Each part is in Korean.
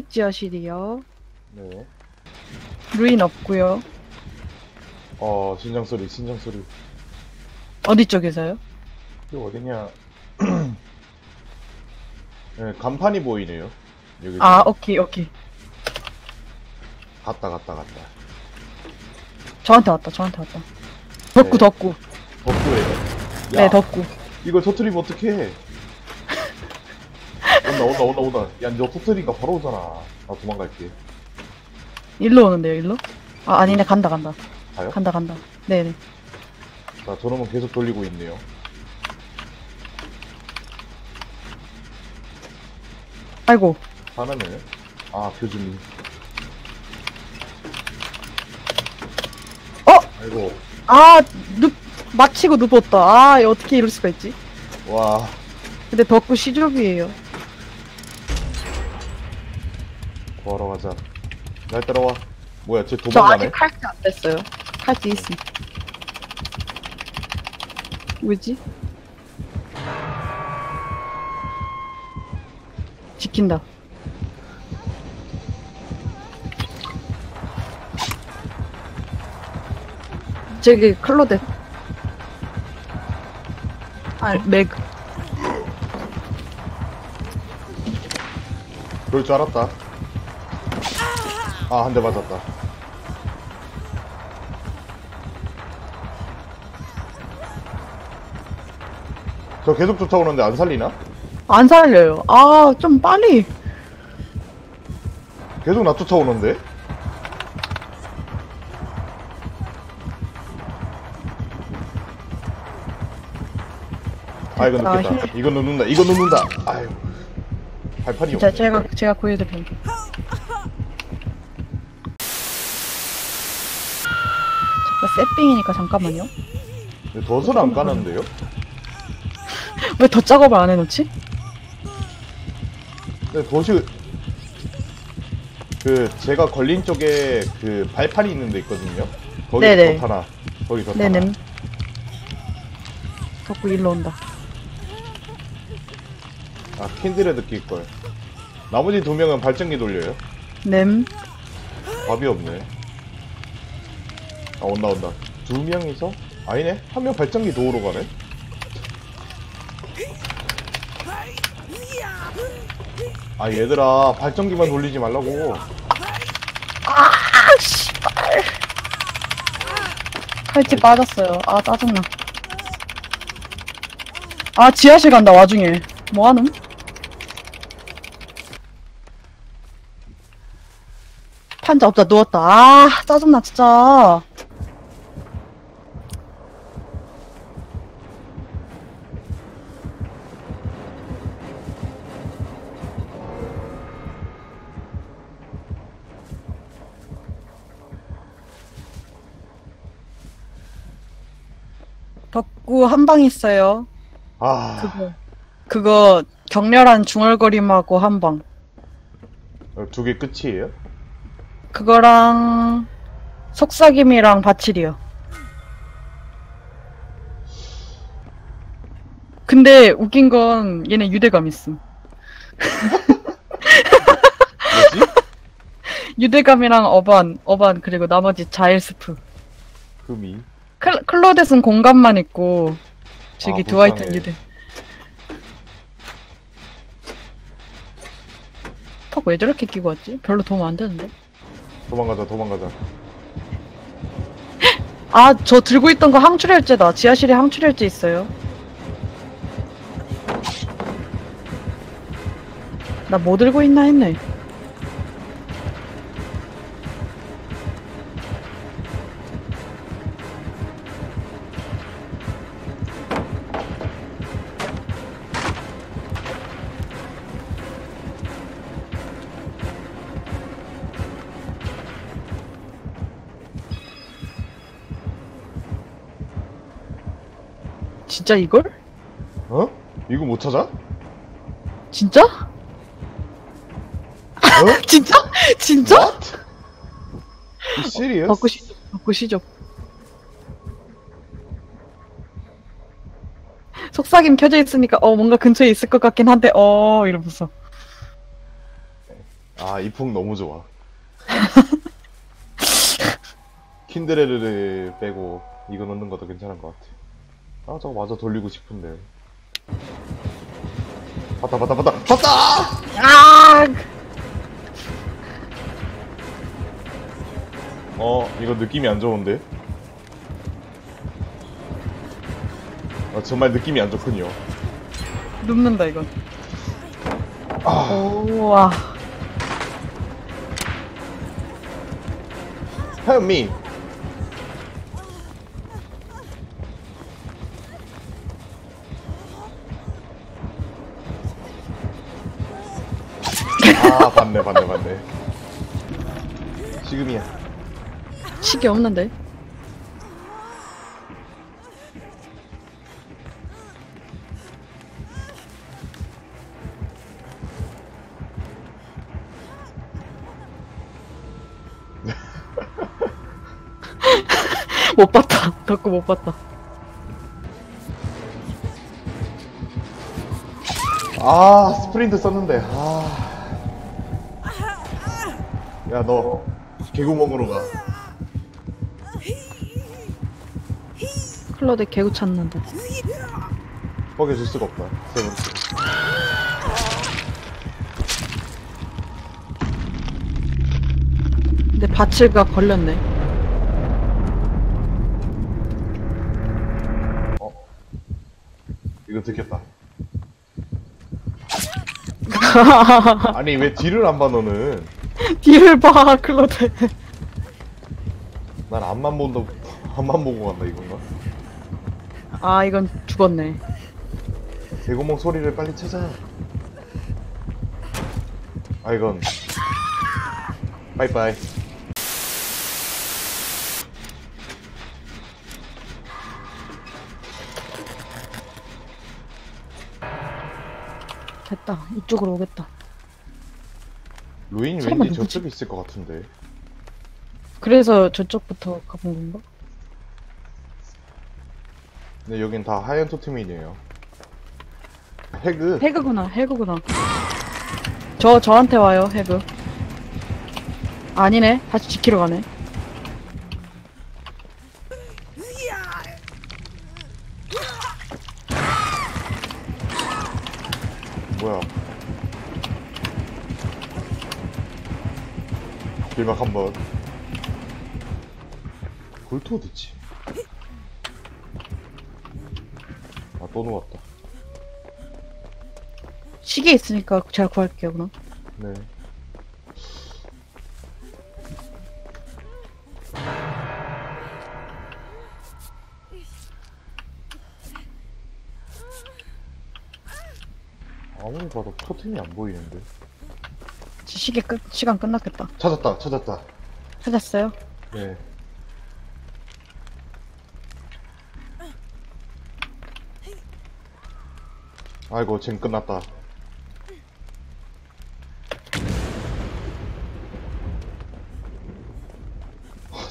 흰집 지하실이요. 네. 루인 없고요. 어, 신장 소리, 신장 소리. 어디 쪽에서요? 이거 어디냐? 네, 간판이 보이네요. 여기. 아, 오케이, 오케이. 갔다, 갔다, 갔다. 저한테 왔다, 저한테 왔다. 덕구, 네. 덕구. 덕구예요. 네, 덕구. 이걸 터트리면 어떡해? 온다, 온다, 온다, 온다. 야, 너 터트리니까 바로 오잖아. 나 도망갈게. 일로 오는데요, 일로? 아, 아니네, 간다, 간다. 가요? 간다, 간다. 네네. 자, 저놈은 계속 돌리고 있네요. 아이고, 하나는, 아, 교주님. 어? 아이고, 아, 눕, 마치고 눕었다. 아, 어떻게 이럴 수가 있지? 와, 근데 덕구 시족이에요. 구하러 가자. 날 따라와. 뭐야, 쟤저 도망가네? 아직 칼트 안 됐어요. 칼트 있음. 왜지? 지킨다. 저기 클로데. 아, 맥. 그럴 줄 알았다. 아, 한 대 맞았다. 저 계속 쫓아오는데 안 살리나? 안 살려요. 아, 좀 빨리. 계속 나 쫓아오는데? 아, 이건 아, 늦겠다. 힘- 이건 놓는다. 이건 놓는다. 아유. 발판이 자, 없네. 제가, 제가 구해드릴게요. 잠깐, 세핑이니까 잠깐만요. 근데 덫을 안 까는데요? 왜 더 작업을 안 해놓지? 근데 덫이 그 제가 걸린 쪽에 그 발판이 있는 데 있거든요. 거기 네네. 덫 하나. 거기 덫 네네. 하나. 덕구 일로 온다. 아, 캔디레드 낄걸. 나머지 두 명은 발전기 돌려요. 냄. 밥이 없네. 아, 온다, 온다. 두 명이서? 아니네? 한 명 발전기 도우러 가네? 아, 얘들아, 발전기만 돌리지 말라고. 아, 씨발. 칼집 빠졌어요. 아, 짜증나. 아, 지하실 간다, 와중에. 뭐하는? 판자 없다, 누웠다. 아, 짜증나, 진짜. 덕구 한 방 있어요. 아, 그거. 그거, 격렬한 중얼거림하고 한 방. 두 개 끝이에요? 그거랑, 속삭임이랑 바칠이요. 근데 웃긴 건 얘네 유대감 있음. 뭐지? 유대감이랑 어반, 어반 그리고 나머지 자일스프. 금이. 클, 클로댓은 공감만 있고 저기 아, 드와이트는. 유대. 턱왜 저렇게 끼고 왔지? 별로 도움 안 되는데. 도망가자, 도망가자. 아, 저 들고 있던 거 항출혈제다. 지하실에 항출혈제 있어요. 나 뭐 들고 있나 했네. 진짜 이걸? 어? 이거 못 찾아? 어? 진짜? 진짜? 진짜? What? You serious? 바꾸 시죠. 바꾸 시죠. 속삭임 켜져 있으니까 어 뭔가 근처에 있을 것 같긴 한데 어 이러면서 아, 이 풍 너무 좋아. 킨드레르를 빼고 이거 넣는 것도 괜찮은 것 같아. 아, 저거 마저 돌리고 싶은데. 봤다, 봤다, 봤다, 봤다! 아! 어, 이거 느낌이 안 좋은데? 아, 정말 느낌이 안 좋군요. 눕는다 이건. 아, 오와. help me! 아, 봤네, 봤네, 봤네. 지금이야. 식이 없는데. 못 봤다. 덕구 못 봤다. 아, 스프린트 썼는데, 아. 야, 너, 개구멍으로 가. 클로드 개구 찾는다. 뻐개줄 수가 없다. 세븐스. 근데 바칠가 걸렸네. 이거 들켰다. 아니, 왜 뒤를 안 봐, 너는? 뒤를 봐, 클로드. 난 앞만 본다, 앞만 보고 간다, 이건가? 아, 이건 죽었네. 대구멍 소리를 빨리 찾아. 아, 이건. 빠이빠이. 됐다. 이쪽으로 오겠다. 루인이 설마 왠지 누구지? 저쪽에 있을 것 같은데. 그래서 저쪽부터 가본 건가? 근데 여긴 다 하얀 토템이네요. 해그. 해그구나, 해그구나. 저, 저한테 와요, 해그. 아니네. 다시 지키러 가네. 뭐야. 길막 한 번. 골트 어딨지? 아, 또 누웠다. 시계 있으니까 제가 구할게요, 그럼. 네. 아무리 봐도 토템이 안 보이는데. 지- 시계 끝, 시간 끝났겠다. 찾았다, 찾았다. 찾았어요? 네. 아이고, 쟨 끝났다.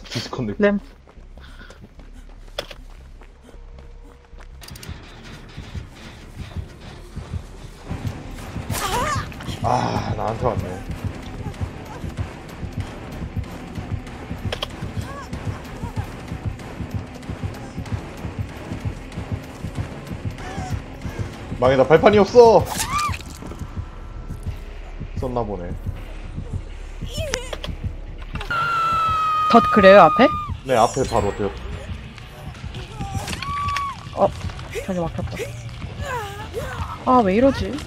디스커넥트. 램. 아, 나한테 왔네. 망이다, 발판이 없어! 썼나 보네. 덧 그래요, 앞에? 네, 앞에 바로 되었. 어, 저기 막혔다. 아, 왜 이러지?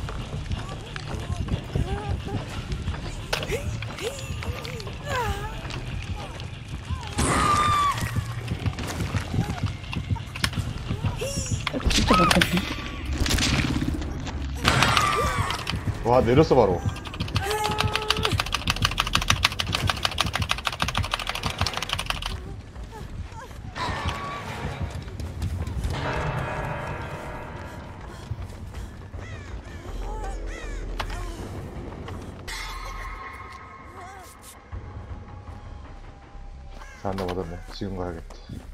와, 내렸어, 바로. 자, 안 넘어졌네. 지금 가야겠다.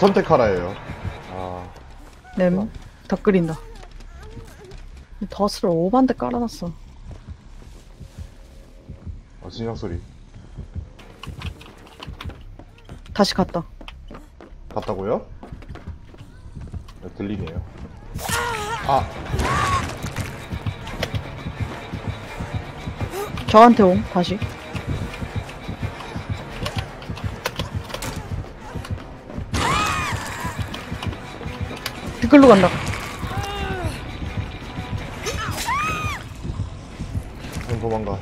선택하라예요. 아, 냄. 더 끓인다. 덫을 오반데 깔아놨어. 아 진작 소리. 다시 갔다. 갔다고요? 네, 들리네요. 아, 저한테 옴, 다시. 그걸로 간다. 형 도망가.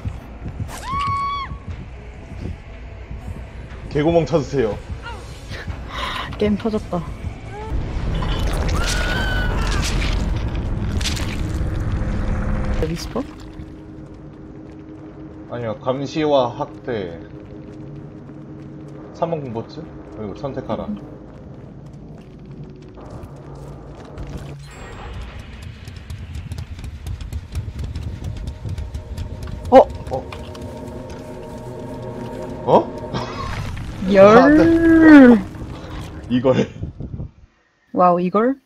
개구멍 찾으세요. 게임 터졌다. 리스퍼? 아니요, 감시와 학대. 3번 공보츠? 그리고 선택하라. 열. 이걸. 와우, 이걸?